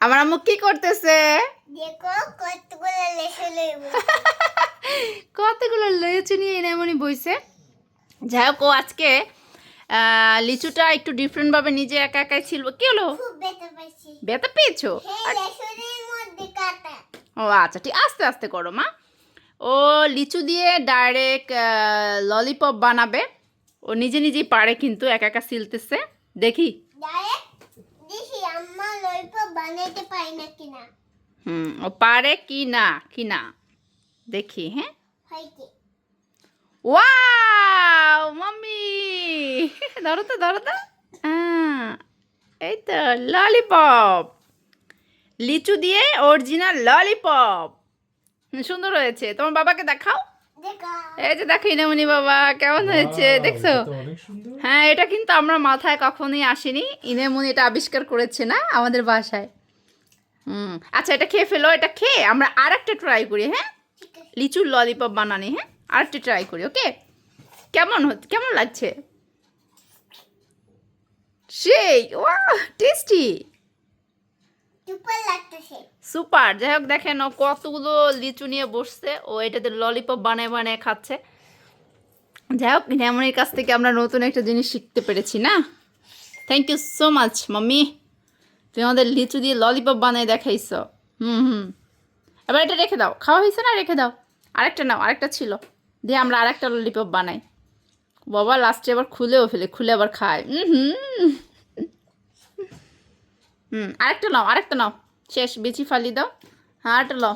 আমার আম্মু কি করতেছে? কতগুলো লিচু নিয়ে এমনই বইছে। যাই হোক ও আজকে লিচুটা একটু ডিফারেন্টভাবে নিজে একা একাই ছিল কি হলো? ব্যথা পেয়েছ? কাটা। ও আচ্ছা ঠিক আস্তে আস্তে করো মা। ও লিচু দিয়ে ডাইরেক্ট ললিপপ বানাবে। ও নিজে নিজেই পারে কিন্তু একা একা সিলতেছে। দেখি ডাইরেক্ট দেখি আম্মা লইপ বানাইতে পারি না কিনা? হুম ও পারে কি না কি না? দেখি হ্যাঁ? Wow mummy! ধরো তো ধরো তো। হ্যাঁ, এই তো ললিপপ। লিচু দিয়ে অরিজিনাল ললিপপ সুন্দর হয়েছে। তোমার বাবাকে দেখাও। দেখো এই যে দেখো ইনামনি বাবা কেমন হয়েছে? দেখছ? হ্যাঁ এটা কিন্তু আমরা মাথায় কখনোই আসেনি। ইনামনি এটা আবিষ্কার করেছে না আমাদের বাসায়। হুম আচ্ছা এটা খেয়ে ফেলো এটা খেয়ে আমরা আর একটা ট্রাই করি হ্যাঁ? লিচুর ললিপপ বানানি হ্যাঁ? আর একটা ট্রাই করি ওকে কেমন হচ্ছে কেমন লাগছে? সেই ওয়া টেস্টি সুপার যাই হোক, দেখেন ও কতগুলো লিচু নিয়ে বসছে। ও এটাতে ললিপপ বানায় বানায় খাচ্ছে। যাই হোক ন্যামনির কাছ থেকে আমরা নতুন একটা জিনিস শিখতে পেরেছি, না? Thank you so much mummy. তুমি আমাদের লিচু দিয়ে ললিপপ বানায় দেখাইছ। হুম হুম। এবার এটা রেখে দাও। খাওয়া হয়েছে না? রেখে দাও। আরেকটা নাও, আরেকটা ছিল। দিয়ে আমরা আরেকটা ললিপপ বানাই। বাবা লাস্টে আবার খুলেও ফেলে। খুলে আবার খায়। হুম হুম। হুম আরেকটা নাও আরেকটা নাও। শেষ বেশি ফালি দাও। হ্যাঁ আরেকটা নাও।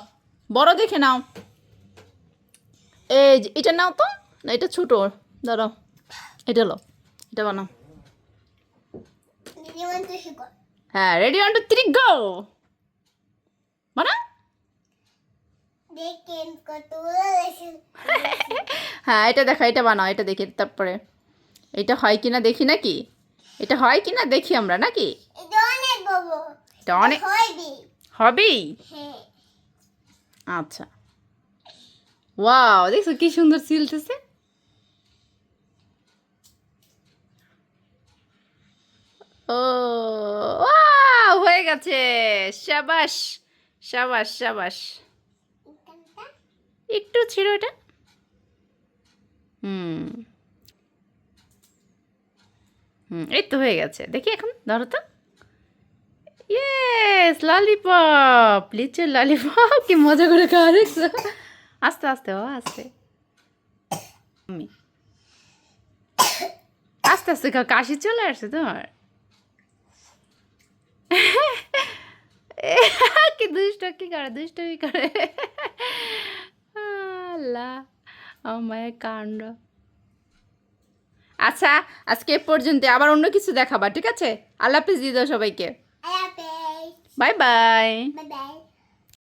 বড় দেখে নাও। এই এটা নাও তো? না এটা ছোটো। ধরো এটা লো এটা বানাও। হ্যাঁ ready one two three go বানা। হ্যাঁ এটা দেখা এটা বানাও এটা দেখি তারপরে। এটা হয় কি না দেখি নাকি? এটা হয় কি না দেখি আমরা নাকি? এটা অনেক হবেই। হ্যাঁ। আচ্ছা। ওয়াও দেখছ কি সুন্দর সিলতেছে ও হয়ে গেছে। শাবাশ শাবাশ এখানটা একটু ছিল এটা। হুম। হুম এই তো হয়ে গেছে। দেখি এখন ধরো তো। ইয়েস ললিপপ লিচুর ললিপপ কি মজা করে খাওয়া দেখছ? আস্তে আস্তে, ও, আস্তে। আস্তে আস্তে খাও, কাশি চলে আসছে তোমার। কি দুষ্ট কি করে দুষ্ট কি করে। আল্লাহ আমার কাণ্ড। আচ্ছা আজকে পর্যন্ত আবার অন্য কিছু দেখাবা, ঠিক আছে? আল্লাহ হাফিজ, দিয়ে দাও সবাইকে। Bye-bye. Bye-bye.